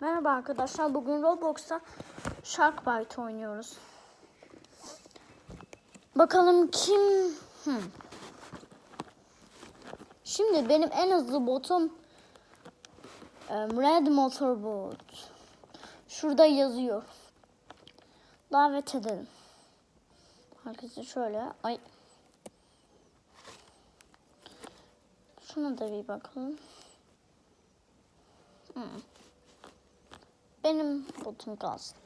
Merhaba arkadaşlar. Bugün Roblox'ta Shark Bite oynuyoruz. Bakalım kim... Hmm. Şimdi benim en hızlı botum Red Motorbot. Şurada yazıyor. Davet edelim. Herkese şöyle. Ay. Şuna da bir bakalım. Hmm. Benim botum kalsın.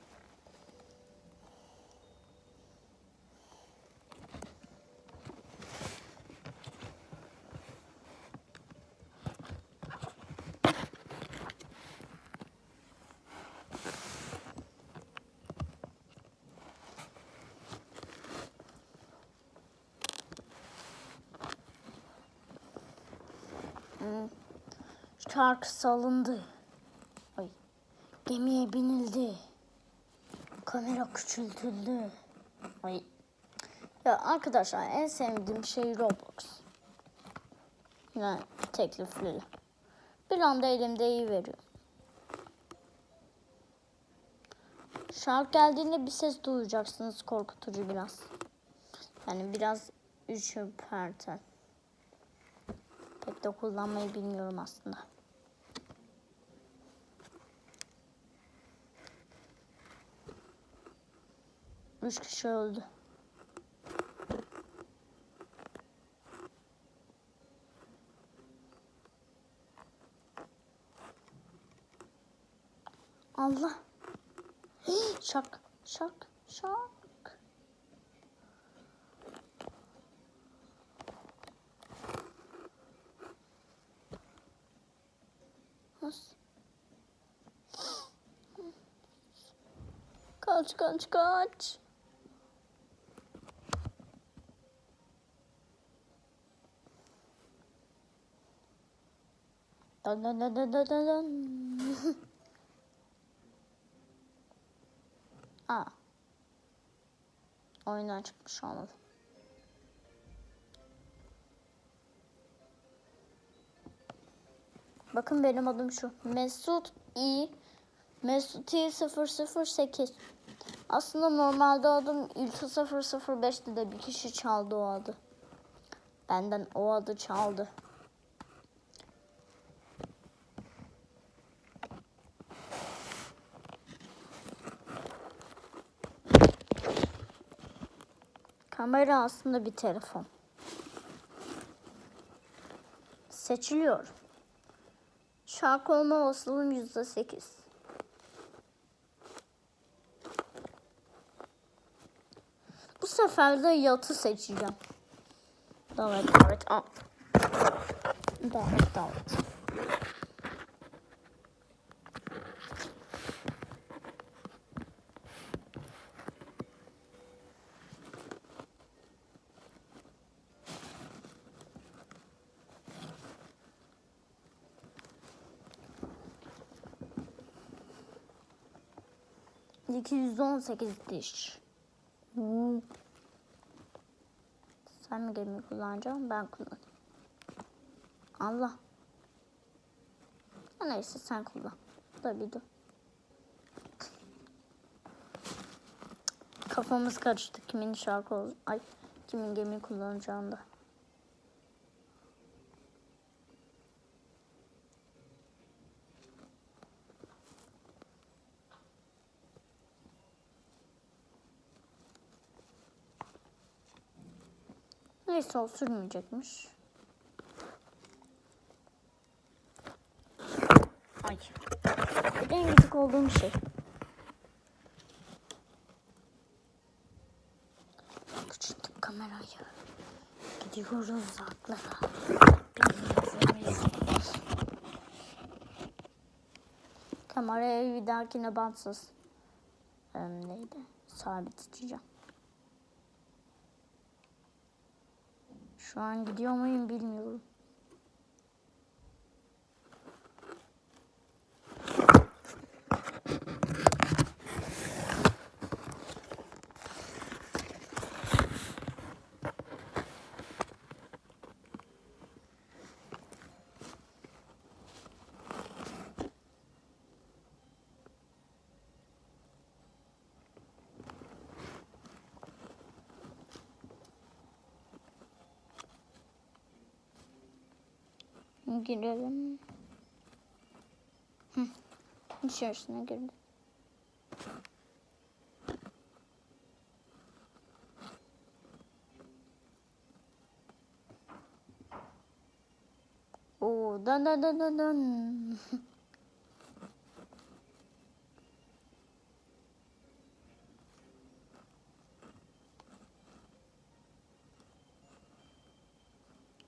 Şarkı salındı. Gemiye binildi. Kamera küçültüldü. Ay. Ya arkadaşlar en sevdiğim şey Roblox. Yani teklifli. Bir anda elimde iyi veriyor. Şarkı geldiğinde bir ses duyacaksınız korkutucu biraz. Yani biraz ürperten. Pek de kullanmayı bilmiyorum aslında. Üç kişi öldü. Allah. Şak, şak, şak. Kaç, kaç, kaç. Dun dun dun dun dun dun dun. Aa. Oyundan çıkmış olmalı. Bakın benim adım şu. Mesut İ. Mesut İ 008. Aslında normalde adım İlti 005'ti de bir kişi çaldı o adı. Benden o adı çaldı. Kamera aslında bir telefon. Seçiliyor. Şarkı olma olasılığım yüzde sekiz. Bu sefer de yatı seçeceğim. Davet, davet, al. Davet, davet. İki yüz on sekiz diş. Hmm. Sen mi gemi kullanacaksın? Ben kullanayım. Allah. Neyse sen kullan. Tabii dur. Kafamız karıştı. Kimin şarkı ol Ay kimin gemi kullanacağında. O sürmeyecekmiş. Ay. En gıcık olduğum şey. Küçülttük kamerayı. Gidiyoruz. Bilmiyoruz. Kamerayı bir dahakine bantsız. Ee, neydi? Sabit tutacağım. Şu an gidiyor muyum bilmiyorum. Girelim. Hı. İçerisine girdim. Oo, dön dön dön dön dön.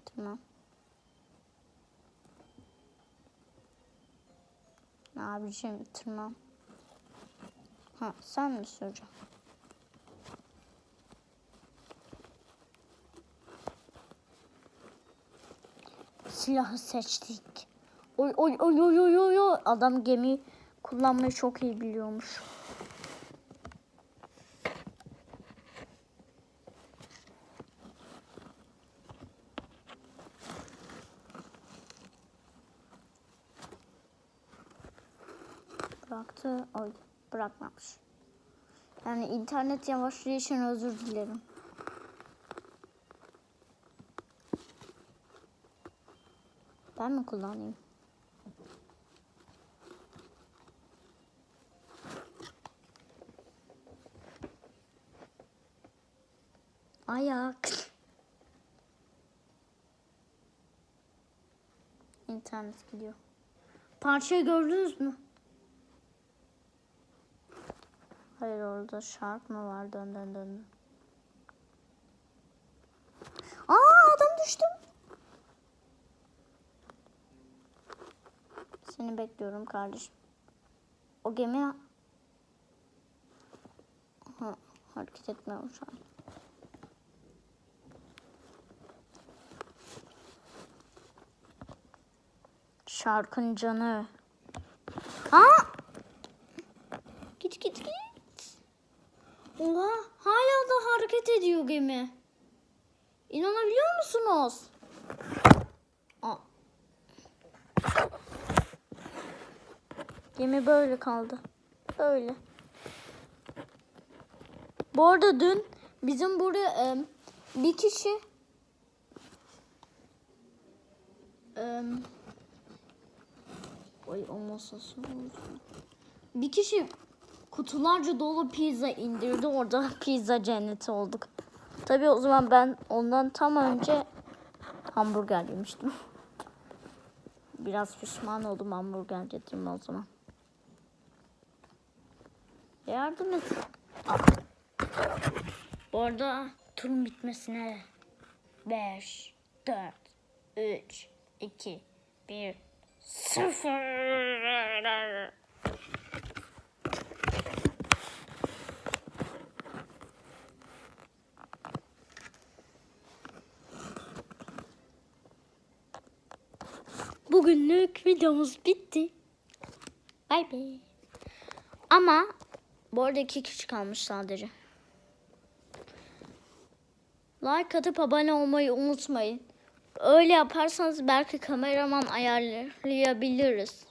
tamam. Abicim tırman. Ha sen mi süreceksin? Silahı seçtik. Oy oy oy oy oy oy. Adam gemi kullanmayı çok iyi biliyormuş. Bıraktı. Oy bırakmamış. Yani internet yavaşlığı için özür dilerim. Ben mi kullanayım? Ayak. İnternet gidiyor. Parçayı gördünüz mü? Hayır orada şark mı var? Dön dön dön. Aa adam düştü. Seni bekliyorum kardeşim. O gemi ha, hareket etmiyor şu an. Şarkın canı. Aa! Git git git. Oha hala da hareket ediyor gemi. İnanabiliyor musunuz? Aa. Gemi böyle kaldı. Böyle. Bu arada dün bizim buraya e, bir kişi e, Oy o masası. Bir kişi kutularca dolu pizza indirdi. Orada pizza cenneti olduk. Tabii o zaman ben ondan tam önce hamburger yemiştim. Biraz pişman oldum hamburger yedim o zaman. Yardım et. Al. Bu arada turun bitmesine 5, 4, 3, 2, 1, 0. Bugünlük videomuz bitti. Bay bay. Ama bu arada iki kişi kalmış sadece. Like atıp abone olmayı unutmayın. Öyle yaparsanız belki kameraman ayarlayabiliriz.